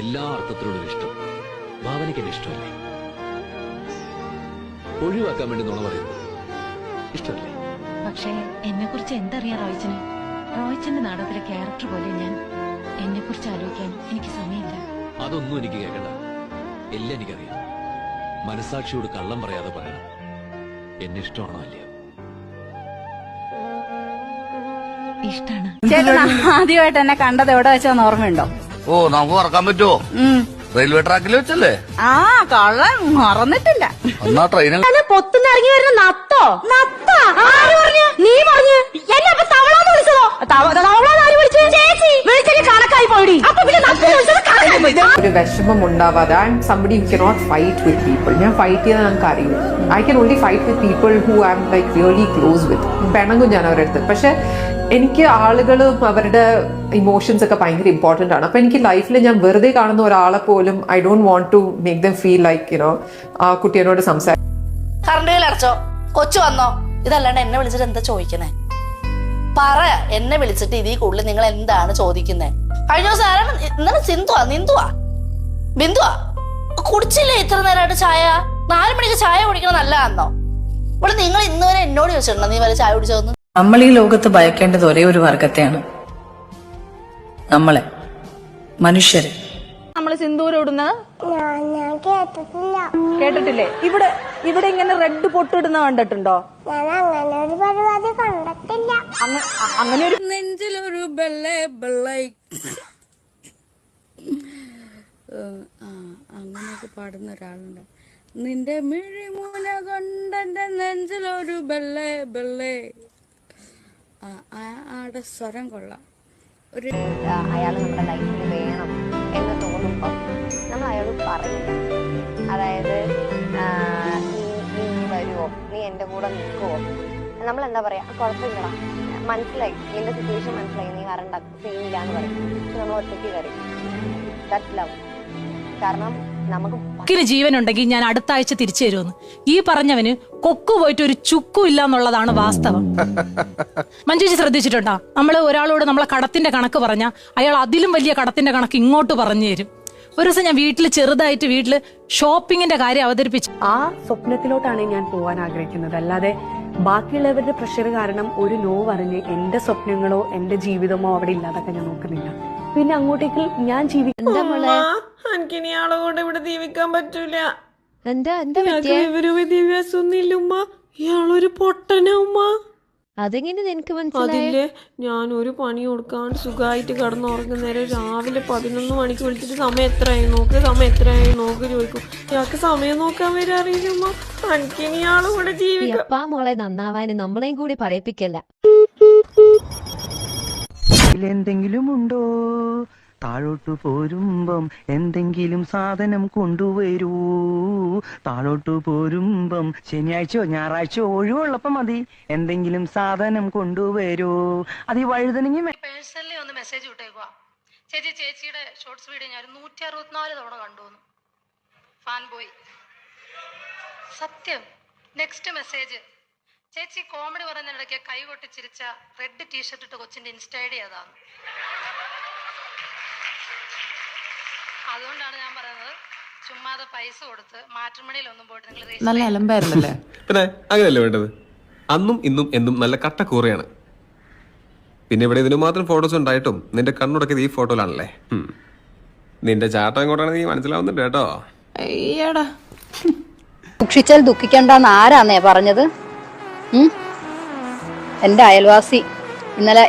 എല്ലാ അർത്ഥത്തിലുള്ള ഇഷ്ടം. ഭാവനയ്ക്ക് എന്നെ ഇഷ്ടമല്ലേ? ഒഴിവാക്കാൻ വേണ്ടി നുണ പറയുന്നു. ഇഷ്ടമല്ലേ? പക്ഷേ എന്നെ കുറിച്ച് എന്തറിയാം റോയ്ച്ചന്? റോയിച്ചന്റെ നാടകത്തിലെ ക്യാരക്ടർ പോലെ ഞാൻ എന്നെ കുറിച്ച് ആലോചിക്കാൻ എനിക്ക് സമയമില്ല. അതൊന്നും എനിക്ക് കേൾക്കണ്ട. എല്ലാം എനിക്കറിയാം. മനസാക്ഷിയോട് കള്ളം പറയാതെ പറയണം. എന്നെ ഇഷ്ടമാണോ അല്ല ഇഷ്ടാണ്. ചേട്ടൻ ആദ്യമായിട്ട് എന്നെ കണ്ടത് എവിടെ വെച്ചാന്ന് ഓർമ്മയുണ്ടോ? ഓ നമുക്ക് മറക്കാൻ പറ്റുമോ. റെയിൽവേ ട്രാക്കിൽ വെച്ചല്ലേ? ആ കള്ള മറന്നിട്ടില്ല. എന്നാ ട്രെയിനിൽ പൊത്തുനിന്ന് ഇറങ്ങി വരുന്ന നത്തോ? നത്തോ ആര് പറഞ്ഞു? നീ പറഞ്ഞു. എന്നെ അപ്പൊ തവളാന്ന് വിളിച്ചതോ? തവളാന്ന് ആര് വിളിച്ചു? ചേച്ചി. വിളിച്ചത് കണക്കായി പോയി അപ്പൊ പിന്നെ നത്ത വിളിച്ചത് കണക്കായി ഒരു വിഷമം ഉണ്ടാവാതെ and somebody who cannot fight with people ഞാൻ ഫൈറ്റ് ചെയ്യാൻ ഞങ്ങൾക്ക് അറിയും. I can only fight with people who am like really close with പിണങ്ങും ഞാൻ അവരുടെ അടുത്ത്. പക്ഷെ എനിക്ക് ആളുകളും അവരുടെ ഇമോഷൻസ് ഒക്കെ ഭയങ്കര ഇമ്പോർട്ടന്റ് ആണ്. അപ്പോൾ എനിക്ക് ലൈഫിൽ ഞാൻ വെറുതെ കാണുന്ന ഒരാളെ പോലും I don't want to make them feel like you know ആ കുട്ടിയോട് അടച്ചോ കൊച്ചു വന്നോ? ഇതല്ലാണ്ട് എന്നെ വിളിച്ചിട്ട് എന്താ ചോദിക്കണേ പറ എന്നെ വിളിച്ചിട്ട് ഇതിൽ കൂടുതൽ നിങ്ങൾ എന്താണ് ചോദിക്കുന്നത് കഴിഞ്ഞ ദിവസം ആരാണ്? ഇന്നലെ സിന്ധുവാ നിന്ദുവാ? ബിന്ദുവാ? കുടിച്ചില്ലേ ഇത്ര നേരമായിട്ട് ചായ? നാല് മണിക്ക് ചായ കുടിക്കണം നല്ലതാണെന്നോ? ഇവിടെ നിങ്ങൾ ഇന്നുവരെ എന്നോട് ചോദിച്ചിട്ടുണ്ടോ? നീ വരെ ചായ കുടിച്ചോന്ന് നമ്മൾ ഈ ലോകത്ത് ഭയക്കേണ്ടത് ഒരേ ഒരു വർഗത്തെയാണ്. നമ്മളെ. മനുഷ്യരെ. നമ്മൾ സിന്ദൂരം ഇടുന്നത് ഞാൻ കേട്ടിട്ടില്ല. കേട്ടിട്ടില്ലേ? ഇവിടെ ഇവിടെ ഇങ്ങനെ റെഡ് പൊട്ടിടുന്ന കണ്ടിട്ടുണ്ടോ? ഞാൻ അങ്ങനെ ഒരു പരിപാടി കണ്ടിട്ടില്ല. അങ്ങനെ ഒരു നെഞ്ചിലൊരു ബെള്ളേ ബെള്ളൈ അങ്ങനെയൊക്കെ പാടുന്ന ഒരാളുണ്ട്. നിന്റെ മിഴിമൂല കൊണ്ടെന്റെ നെഞ്ചിലൊരു ബെള്ളേ ബെള്ളേ. ആ, ആ ആടെ സ്വരം കൊള്ളാം. ഒരു അയാൾ നമ്മുടെ ലൈഫിൽ വേണം എന്ന് തോന്നുമ്പോൾ നമ്മൾ അയാൾ പറയും. അതായത് നീ നീ വരുമോ നീ എന്റെ കൂടെ നിൽക്കുമോ നമ്മൾ എന്താ പറയാ? കുഴപ്പമില്ലടാ. മനസ്സിലായി. നിന്റെ സിറ്റുവേഷൻ മനസ്സിലായി. നീ വരണ്ട. സീനില്ല പറയും. നമ്മൾ ഒറ്റയ്ക്ക് കയറി. ദറ്റ് ലവ് കാരണം നമുക്ക് ജീവൻ ഉണ്ടെങ്കിൽ ഞാൻ അടുത്ത ആഴ്ച തിരിച്ചു തരുമെന്ന് ഈ പറഞ്ഞവന് കൊക്കു പോയിട്ട് ഒരു ചുക്കും ഇല്ല എന്നുള്ളതാണ് വാസ്തവം. മഞ്ജുജി ശ്രദ്ധിച്ചിട്ടുണ്ടോ? നമ്മൾ ഒരാളോട് നമ്മളെ കടത്തിന്റെ കണക്ക് പറഞ്ഞാൽ അയാൾ അതിലും വലിയ കടത്തിന്റെ കണക്ക് ഇങ്ങോട്ട് പറഞ്ഞു തരും. ഒരു ദിവസം ഞാൻ വീട്ടിൽ ചെറുതായിട്ട് വീട്ടിൽ ഷോപ്പിങ്ങിന്റെ കാര്യം അവതരിപ്പിച്ചു ആ സ്വപ്നത്തിലോട്ടാണ് ഞാൻ പോകാൻ ആഗ്രഹിക്കുന്നത്. അല്ലാതെ ബാക്കിയുള്ളവരുടെ പ്രഷർ കാരണം ഒരു നോ പറഞ്ഞ് എന്റെ സ്വപ്നങ്ങളോ എന്റെ ജീവിതമോ അവിടെ ഇല്ലാതൊക്കെ ഞാൻ നോക്കുന്നില്ല. പിന്നെ അങ്ങോട്ടേക്ക് ഞാൻ ജീവിക്കും എനിക്കിനി ആളെ കൊണ്ട് ഇവിടെ ജീവിക്കാൻ പറ്റൂല. എന്താ എന്താ ഇയാൾക്ക് വിവരവും വിദ്യാഭ്യാസം ഒന്നും ഇല്ല ഉമ്മ. ഇയാളൊരു പൊട്ടന ഉമ്മ. അതെങ്ങനെ നിനക്ക് മനസ്സിലായില്ലേ ഞാൻ ഒരു പണി കൊടുക്കാണ്ട് സുഖമായിട്ട് കിടന്നുറങ്ങുന്നേരം രാവിലെ പതിനൊന്ന് മണിക്ക് വിളിച്ചിട്ട് സമയം എത്രയായി നോക്ക് സമയം എത്രയായി നോക്ക് ചോദിക്കും. ഇയാൾക്ക് സമയം നോക്കാൻ വരെ അറിയില്ല ഉമ്മ. എനിക്കിനി ആളും കൂടെ ജീവിക്കാം അപ്പാ മോളെ നന്നാവാന് നമ്മളെയും കൂടി പറയിപ്പിക്കല്ല. എന്തെങ്കിലും ഉണ്ടോ? താഴോട്ട് പോരുമ്പം എന്തെങ്കിലും സാധനം കൊണ്ടുവരൂ. താഴോട്ട് പോരുമ്പം ശനിയാഴ്ചയോ ഞായറാഴ്ചയോ ഒഴിവുള്ളപ്പം മതി. എന്തെങ്കിലും സാധനം കൊണ്ടുവരൂ. അത് ഈ വഴുതനെങ്കിൽ പേഴ്സണലി ഒന്ന് മെസ്സേജ് വിട്ടേക്കുക ചേച്ചി ചേച്ചിയുടെ ഷോർട്സ് വീഡിയോ ഞാൻ നൂറ്റി അറുപത്തിനാല് തവണ കണ്ടു ഫാൻ ബോയ്. സത്യം. Next message. ചേച്ചി കോമഡി പറഞ്ഞിടയ്ക്ക് കൈ കൊട്ടി ചിരിച്ച റെഡ് ടീഷർട്ട് ഇട്ട കൊച്ചിന്റെ ഇൻസ്റ്റൈഡി അതാണ് അതുകൊണ്ടാണ് ഞാൻ പറയുന്നത് ചുമ്മാതെ പൈസ കൊടുത്ത് മാട്രിമണിയിലൊന്നും പോയിട്ട് നിങ്ങൾ നല്ല അലമ്പായിരുന്നല്ലേ? പിന്നെ അങ്ങനെയല്ലേ വേണ്ടത്? അന്നും ഇന്നും എന്നും നല്ല കട്ടക്കൂറയാണ് പിന്നെ ഇവിടെ ഇതിന് മാത്രം ഫോട്ടോസ് ഉണ്ടായിട്ടും നിന്റെ കണ്ണുടക്കിയത് ഈ ഫോട്ടോയിലാണല്ലേ. നിന്റെ ചാട്ടം എങ്ങോട്ടാണെന്ന് നീ മനസ്സിലാവുന്നുണ്ട് കേട്ടോ. അയ്യടാ സൂക്ഷിച്ചാൽ ദുഃഖിക്കണ്ടെന്ന് ആരാന്നേ പറഞ്ഞത്? എന്റെ അയൽവാസി ഇന്നലെ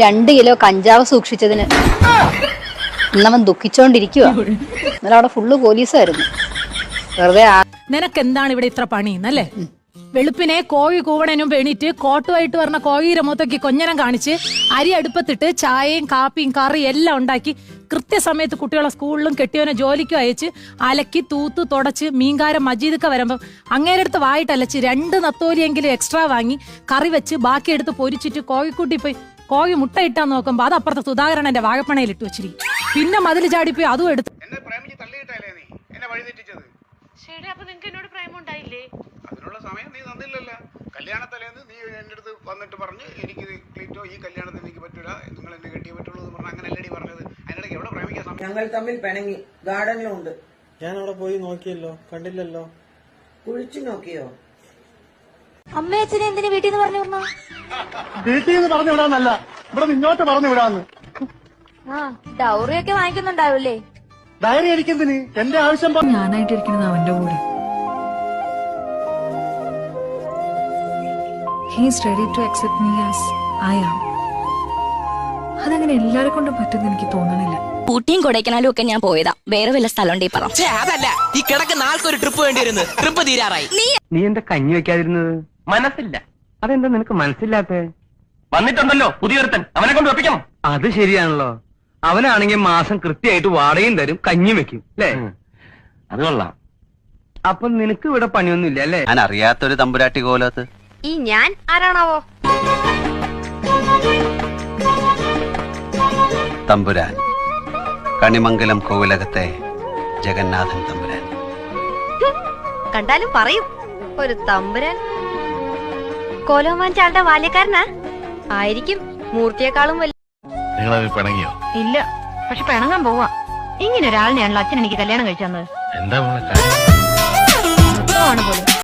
രണ്ട് കിലോ കഞ്ചാവ് സൂക്ഷിച്ചതിന് ഇന്നവൻ ദുഃഖിച്ചോണ്ടിരിക്കുക ഇന്നലെ അവിടെ ഫുള്ള് പോലീസായിരുന്നു. വെറുതെ ആ നിനക്ക് എന്താണ് ഇവിടെ ഇത്ര പണി എന്നല്ലേ വെളുപ്പിനെ കോഴി കൂവണനും പെണീറ്റ് കോട്ടുമായിട്ട് പറഞ്ഞ കോഴിയുടെ മുഖത്തേക്ക് കൊഞ്ഞനം കാണിച്ച് അരി അടുപ്പത്തിട്ട് ചായയും കാപ്പിയും കറിയും എല്ലാം ഉണ്ടാക്കി കൃത്യസമയത്ത് കുട്ടികളെ സ്കൂളിലും കെട്ടിയവനെ ജോലിക്കും അയച്ച് അലക്കി തൂത്ത് തുടച്ച് മീൻകാരൻ മജീദൊക്കെ വരുമ്പം അങ്ങേരെ അടുത്ത് വായിട്ടലച്ച് രണ്ട് നത്തോലിയെങ്കിലും എക്സ്ട്രാ വാങ്ങി കറി വെച്ച് ബാക്കി എടുത്ത് പൊരിച്ചിട്ട് കോഴിക്കുട്ടി പോയി കോഴി മുട്ട ഇട്ടാൻ നോക്കുമ്പോ അത് അപ്പുറത്തെ സുധാകരൻ വാഴപ്പണയിൽ ഇട്ട് വെച്ചിരിക്കും. പിന്നെ മതിൽ ചാടിപ്പോയി അതും എടുത്ത് എന്നെ പ്രേമിച്ച് തള്ളിയിട്ടല്ലേ നീ? എന്നെ വഴി തെറ്റിച്ചത്. ശരി അപ്പൊ എന്നോട് പ്രേമം ഉണ്ടായില്ലേ അതിനുള്ള സമയം നീ തന്നില്ലല്ലോ. കല്യാണത്തലേന്ന് നീ എന്റെ അടുത്ത് വന്നിട്ട് പറഞ്ഞ് എനിക്ക് ക്ലീറ്റോ ഈ കല്യാണത്തിന് എനിക്ക് പറ്റൂല. നിങ്ങൾ എന്നെ കെട്ടിയേ പറ്റുള്ളൂ എന്ന് പറഞ്ഞാൽ അങ്ങനെ അല്ലടി പറഞ്ഞത്. അതിനിടയ്ക്ക് എവിടെ പ്രേമിക്കാൻ സമയം? ഞങ്ങൾ തമ്മിൽ പിണങ്ങി. ഗാർഡനിലുണ്ട്. ഞാൻ അവിടെ പോയി നോക്കിയല്ലോ. കണ്ടില്ലല്ലോ. കുഴിച്ചു നോക്കിയോ? അമ്മയച്ഛനെ എന്തിനു വീട്ടിൽ നിന്ന് പറഞ്ഞു വിടണോ? വീട്ടിൽ നിന്ന് പറഞ്ഞു വിടാന്നല്ല. ഇവിടെ നിന്നോട്ട് പറഞ്ഞു വിടാന്ന്. ആ ഡൗറിയൊക്കെ വാങ്ങിക്കുന്നുണ്ടാവില്ലേ? ഡയറി അടിക്കുന്നതിന് എന്റെ ആവശ്യം ഞാനായിട്ടിരിക്കുന്നത് അവന്റെ കൂടെ. He's ready to accept me as I am അതങ്ങനെ എല്ലാരെ കൊണ്ടും പറ്റുന്ന എനിക്ക് തോന്നണില്ല. ഊട്ടിയും കൊടൈക്കനാലും ഒക്കെ ഞാൻ പോയതാ. വേറെ വല്ല സ്ഥലം ഉണ്ടെങ്കിൽ പറ അതല്ല. ഈ കിടക്കുന്ന ആൾക്കൊരു ട്രിപ്പ് വേണ്ടി വരുന്നു ട്രിപ്പ് തീരാറായി. നീ നീ എന്താ കഞ്ഞി വെക്കാതിരുന്നത്? മനസ്സില്ല. അതെന്താ നിനക്ക് മനസ്സില്ലാത്തേ? വന്നിട്ടുണ്ടല്ലോ പുതിയൊരുത്തൻ. അവനെ കൊണ്ട് ഒപ്പിക്കണം അത് ശരിയാണല്ലോ. അവനാണെങ്കിൽ മാസം കൃത്യമായിട്ട് വാടകയും തരും കഞ്ഞി വെക്കും അല്ലേ? അത് കൊള്ളാം. അപ്പൊ നിനക്ക് ഇവിടെ പണിയൊന്നും ഇല്ല അല്ലേ? ഞാൻ അറിയാത്തൊരു തമ്പുരാട്ടി കോലത്ത്. ഈ ഞാൻ ആരാണാവോ? തമ്പുരാൻ. കണിമംഗലം കോവിലകത്തെ ജഗന്നാഥൻ തമ്പുരാൻ. കണ്ടാലും പറയും ഒരു തമ്പുരാൻ. കോലോമാൻ ചാളുടെ ബാല്യക്കാരനാ? ആയിരിക്കും മൂർത്തിയെക്കാളും വലിയ നിങ്ങൾ പിണങ്ങിയോ? ഇല്ല പക്ഷെ പിണങ്ങാൻ പോവാ. ഇങ്ങനെ ഒരാളിനെയാണല്ലോ അച്ഛൻ എനിക്ക് കല്യാണം കഴിച്ചു തന്നത്. എന്താ പോലും.